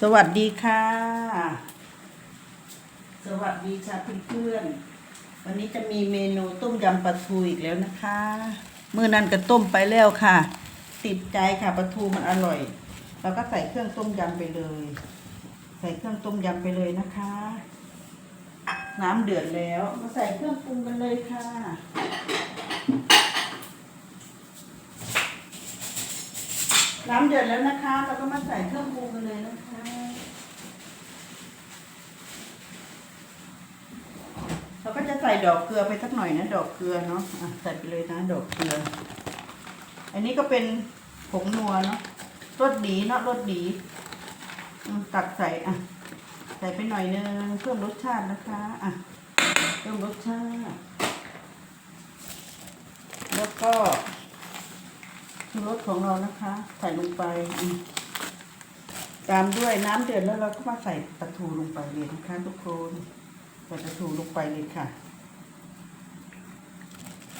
สวัสดีค่ะ สวัสดีค่ะเพื่อนๆวันนี้จะมีเมนูต้มยำปลาทูอีกแล้วนะคะเมื่อนั้นก็ต้มไปแล้วค่ะ ติดใจค่ะปลาทูมันอร่อยเราก็ใส่เครื่องต้มยำไปเลย ใส่เครื่องต้มยำไปเลยนะคะ น้ำเดือดแล้วมาใส่เครื่องปรุงกันเลยค่ะ น้ำเดือดแล้วนะคะ เราก็มาใส่เครื่องปรุงกันเลยนะคะ เราก็จะใส่ดอกเกลือไปสักหน่อยนะ ดอกเกลือเนาะะใส่ไปเลยนะดอกเกลือ อันนี้ก็เป็นผงนัวเนาะรสดีเนาะรสดี ตักใส่อะ ใส่ไปหน่อยนึงเพิ่มรสชาตินะคะ อะเพิ่มรสชาติ แล้วก็ ชูรสของเรานะคะ ใส่ลงไปตามด้วยน้ำเดือดแล้วเราก็มาใส่ปลาทูลงไปเลยนะคะทุกคนใส่ปลาทูลงไปเลยค่ะ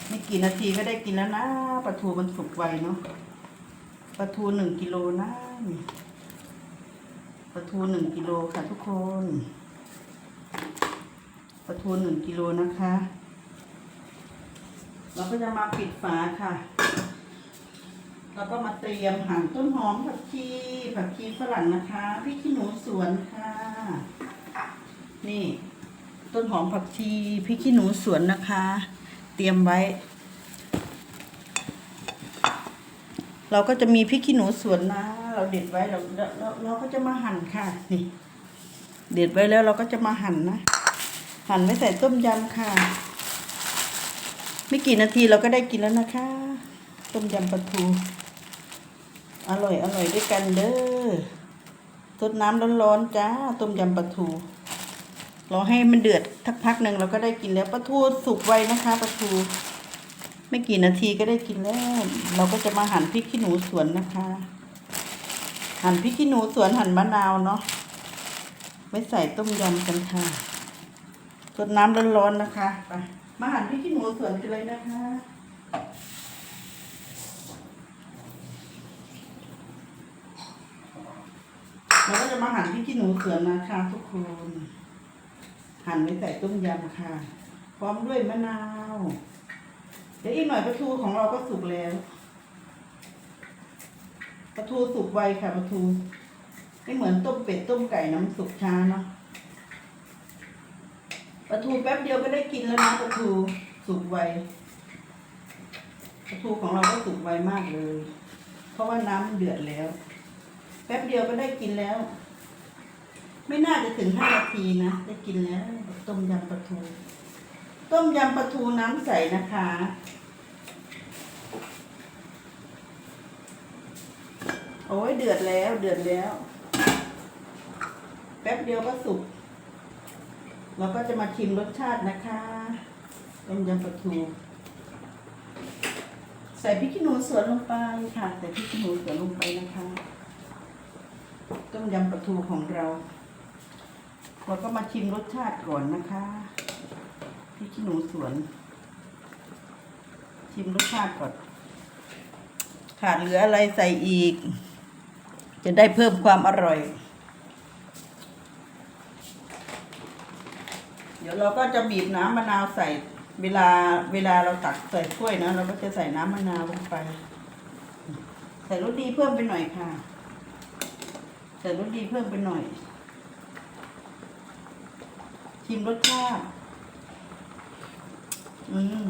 ไม่กี่นาทีก็ได้กินแล้วนะปลาทูมันสุกไวเนาะปลาทูหนึ่งกิโลนะปลาทูหนึ่งกิโลค่ะทุกคนปลาทูหนึ่งกิโลนะคะ เราก็จะมาปิดฝาค่ะ แล้วก็มาเตรียมหั่นต้นหอมผักชีผักชีฝรั่งนะคะพริกขี้หนูสวนค่ะ นี่ ต้นหอมผักชีพริกขี้หนูสวนนะคะ เตรียมไว้ เราก็จะมีพริกขี้หนูสวนนะ เราเด็ดไว้เราเราเราเราก็จะมาหั่นค่ะนี่ เด็ดไว้แล้วเราก็จะมาหั่นนะหั่นไว้ใส่ต้มยำค่ะ ไม่กี่นาทีเราก็ได้กินแล้วนะคะ ต้มยำปลาทู อร่อยอร่อยด้วยกันเด้อสดน้ำร้อนๆจ้า ต้มยำปลาทูรอให้มันเดือดทักพักหนึ่งเราก็ได้กินแล้วปลาทูสุกไวนะคะปลาทู ไม่กี่นาทีก็ได้กินแล้ว เราก็จะมาหั่นพริกขี้หนูสวนนะคะ หั่นพริกขี้หนูสวนหั่นมะนาวเนาะไว้ใส่ต้มยำกันค่ะสดน้ำร้อนๆนะคะไปมาหั่นพริกขี้หนูสวนกันเลยนะคะ เราก็จะมาหั่นพริกขี้หนูสวนนะคะทุกคน หั่นไว้ใส่ต้มยำค่ะ พร้อมด้วยมะนาว เดี๋ยวอีกหน่อยปลาทูของเราก็สุกแล้วปลาทูสุกไวค่ะปลาทูไม่เหมือนต้มเป็ดต้มไก่น้ำสุกช้าเนาะปลาทูแป๊บเดียวก็ได้กินแล้วนะปลาทูสุกไวปลาทูของเราก็สุกไวมากเลย เพราะว่าน้ำเดือดแล้ว แป๊บเดียวก็ได้กินแล้ว ไม่น่าจะถึงห้านาทีนะได้กินแล้วต้มยำปลาทู ต้มยำปลาทูน้ำใสนะคะ โอ้ยเดือดแล้วเดือดแล้ว แป๊บเดียวก็สุกเราก็จะมาชิมรสชาตินะคะต้มยำปลาทูใส่พริกขี้หนูสวนลงไปค่ะ ใส่พริกขี้หนูสวนลงไปนะคะ ยำปลาทูของเราเราก็มาชิมรสชาติก่อนนะคะพริกขี้หนูสวน ชิมรสชาติก่อน ขาดเหลืออะไรใส่อีก จะได้เพิ่มความอร่อย เดี๋ยวเราก็จะบีบน้ำมะนาวใส่เวลาเวลาเราตักใส่ถ้วยนะ เราก็จะใส่น้ำมะนาวลงไป ใส่รสดีเพิ่มไปหน่อยค่ะ ใส่รสดีเพิ่มไปหน่อย ชิมรสชาติอืม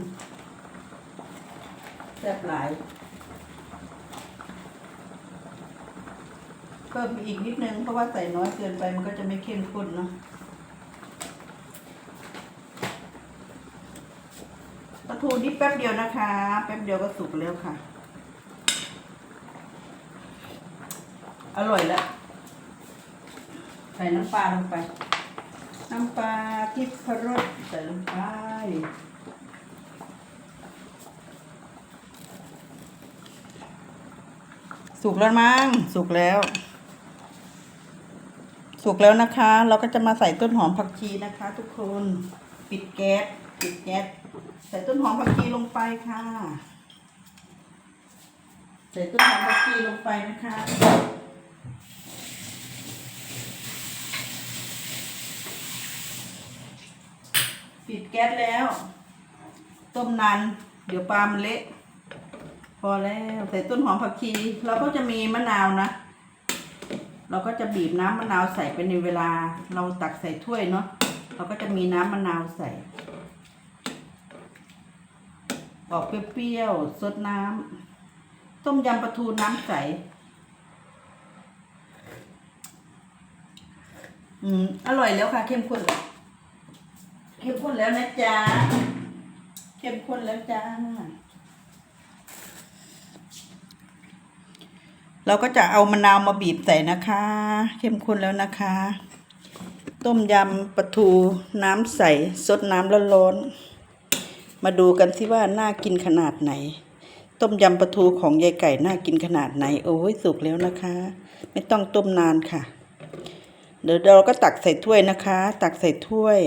แซ่บหลาย เพิ่มอีกนิดนึง เพราะว่าใส่น้อยเกินไปมันก็จะไม่เข้มข้นเนาะปลาทูนี่แป๊บเดียวนะคะ แป๊บเดียวก็สุกแล้วค่ะ อร่อยแล้ว ใส่น้ำปลาลงไป น้ำปลาพริกพรสใส่ลงไปสุกแล้วมั้งสุกแล้ว สุกแล้วนะคะ เราก็จะมาใส่ต้นหอมผักชีนะคะ ทุกคนปิดแก๊สปิดแก๊สใส่ต้นหอมผักชีลงไปค่ะ ใส่ต้นหอมผักชีลงไปนะคะ ปิดแก๊สแล้ว ต้มนานเดี๋ยวปลามันเละพอแล้วใส่ต้นหอมผักชีเราก็จะมีมะนาวนะ เราก็จะบีบน้ำมะนาวใส่ไปในเวลา เราตักใส่ถ้วยเนาะเราก็จะมีน้ำมะนาวใส่ออกเปรี้ยวๆสดน้ำต้มยำปลาทูน้ำใสอืมอร่อยแล้วค่ะเข้มข้น เข้มข้นแล้วนะจ๊ะ เข้มข้นแล้วจ้า เราก็จะเอามะนาวมาบีบใส่นะคะ เข้มข้นแล้วนะคะ ต้มยำปลาทูน้ำใสสดน้ำร้อนๆมาดูกันสิว่าน่ากินขนาดไหน ต้มยำปลาทูของยายไก่น่ากินขนาดไหน โอ้ยสุกแล้วนะคะ ไม่ต้องต้มนานค่ะ เดี๋ยวเราก็ตักใส่ถ้วยนะคะ ตักใส่ถ้วย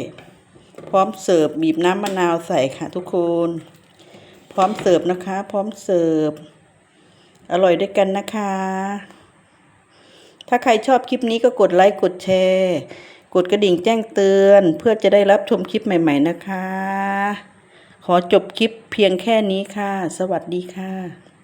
พร้อมเสิร์ฟบีบน้ำมะนาวใส่ค่ะทุกคน พร้อมเสิร์ฟนะคะ พร้อมเสิร์ฟอร่อยด้วยกันนะคะ ถ้าใครชอบคลิปนี้ก็กดไลค์กดแชร์ กดกระดิ่งแจ้งเตือน เพื่อจะได้รับชมคลิปใหม่ ๆ นะคะ ขอจบคลิปเพียงแค่นี้ค่ะ สวัสดีค่ะ